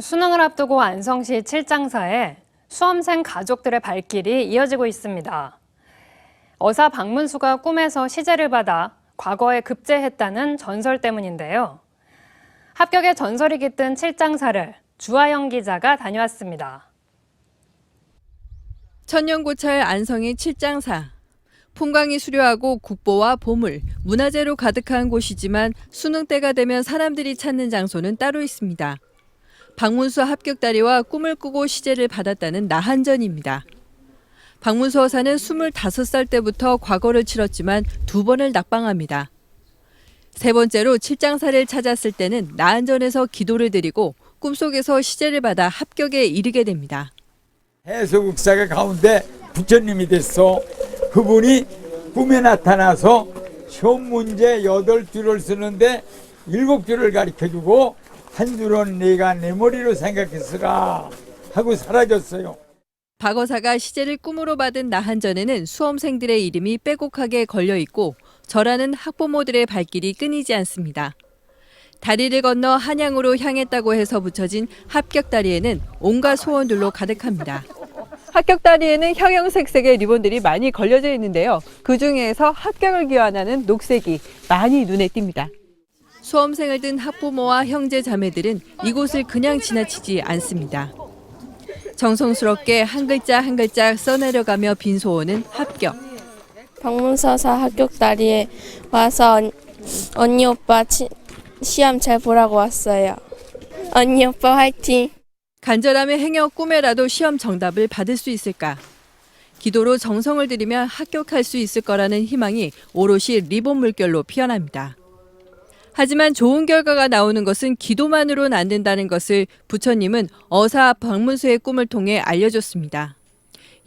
수능을 앞두고 안성시 칠장사에 수험생 가족들의 발길이 이어지고 있습니다. 어사 박문수가 꿈에서 시제를 받아 과거에 급제했다는 전설 때문인데요. 합격의 전설이 깃든 칠장사를 주하영 기자가 다녀왔습니다. 천년고찰 안성의 칠장사. 풍광이 수려하고 국보와 보물, 문화재로 가득한 곳이지만 수능 때가 되면 사람들이 찾는 장소는 따로 있습니다. 박문수 합격 다리와 꿈을 꾸고 시제를 받았다는 나한전입니다. 박문수 어사는 25살 때부터 과거를 치렀지만 두 번을 낙방합니다. 세 번째로 칠장사를 찾았을 때는 나한전에서 기도를 드리고 꿈속에서 시제를 받아 합격에 이르게 됩니다. 해수국사가 가운데 부처님이 됐어. 그분이 꿈에 나타나서 시험 문제 여덟 줄을 쓰는데 일곱 줄을 가르쳐주고 한 줄은 네가 내 머리로 생각했으라 하고 사라졌어요. 박어사가 시제를 꿈으로 받은 나한전에는 수험생들의 이름이 빼곡하게 걸려 있고 절하는 학부모들의 발길이 끊이지 않습니다. 다리를 건너 한양으로 향했다고 해서 붙여진 합격 다리에는 온갖 소원들로 가득합니다. 합격 다리에는 형형색색의 리본들이 많이 걸려져 있는데요. 그 중에서 합격을 기원하는 녹색이 많이 눈에 띕니다. 수험생을 든 학부모와 형제 자매들은 이곳을 그냥 지나치지 않습니다. 정성스럽게 한 글자 한 글자 써내려가며 빈 소원은 합격. 방문서사 합격 다리에 와서 언, 언니 오빠 치, 시험 잘 보라고 왔어요. 언니 오빠 화이팅! 간절함의 행여 꿈에라도 시험 정답을 받을 수 있을까? 기도로 정성을 들이면 합격할 수 있을 거라는 희망이 오롯이 리본 물결로 피어납니다. 하지만 좋은 결과가 나오는 것은 기도만으로는 안 된다는 것을 부처님은 어사 박문수의 꿈을 통해 알려줬습니다.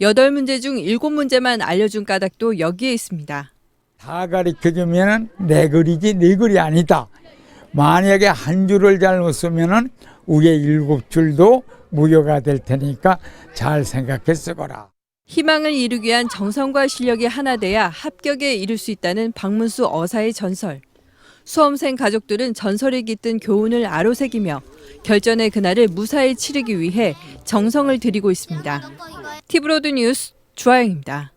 여덟 문제 중 일곱 문제만 알려준 까닭도 여기에 있습니다. 다 가르쳐주면 내 글이지 네 글이 아니다. 만약에 한 줄을 잘못 쓰면은 위에 일곱 줄도 무효가 될 테니까 잘 생각해 쓰거라. 희망을 이루기 위한 정성과 실력이 하나 돼야 합격에 이를 수 있다는 박문수 어사의 전설. 수험생 가족들은 전설이 깃든 교훈을 아로새기며 결전의 그날을 무사히 치르기 위해 정성을 들이고 있습니다. 티브로드 뉴스 주하영입니다.